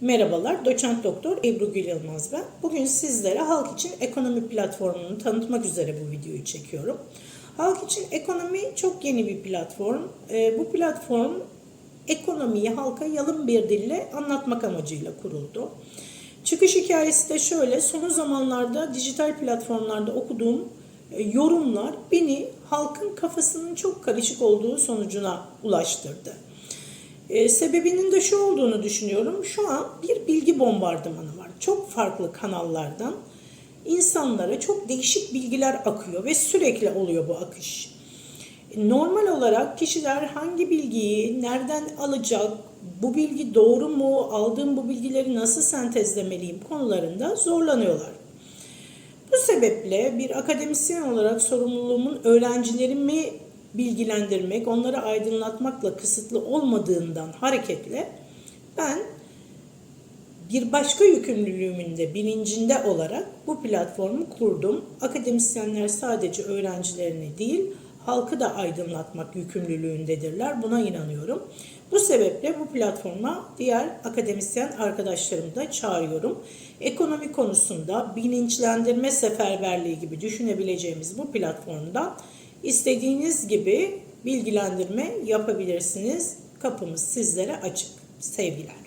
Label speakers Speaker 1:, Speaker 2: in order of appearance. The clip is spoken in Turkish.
Speaker 1: Merhabalar, doçent doktor Ebru Gül Yılmaz ben. Bugün sizlere Halk için Ekonomi platformunu tanıtmak üzere bu videoyu çekiyorum. Halk için Ekonomi çok yeni bir platform. Ee, bu platform ekonomiyi halka yalın bir dille anlatmak amacıyla kuruldu. Çıkış hikayesi de şöyle, son zamanlarda dijital platformlarda okuduğum e, yorumlar beni halkın kafasının çok karışık olduğu sonucuna ulaştırdı. E, sebebinin de şu olduğunu düşünüyorum. Şu an bir bilgi bombardımanı var. Çok farklı kanallardan insanlara çok değişik bilgiler akıyor ve sürekli oluyor bu akış. E, Normal olarak kişiler hangi bilgiyi nereden alacak, bu bilgi doğru mu, aldığım bu bilgileri nasıl sentezlemeliyim konularında zorlanıyorlar. Bu sebeple bir akademisyen olarak sorumluluğumun öğrencilerimi bilgilendirmek, onları aydınlatmakla kısıtlı olmadığından hareketle ben bir başka yükümlülüğümün de bilincinde olarak bu platformu kurdum. Akademisyenler sadece öğrencilerini değil, halkı da aydınlatmak yükümlülüğündedirler. Buna inanıyorum. Bu sebeple bu platforma diğer akademisyen arkadaşlarımı da çağırıyorum. Ekonomi konusunda bilinçlendirme seferberliği gibi düşünebileceğimiz bu platformda istediğiniz gibi bilgilendirme yapabilirsiniz. Kapımız sizlere açık. Sevgiler.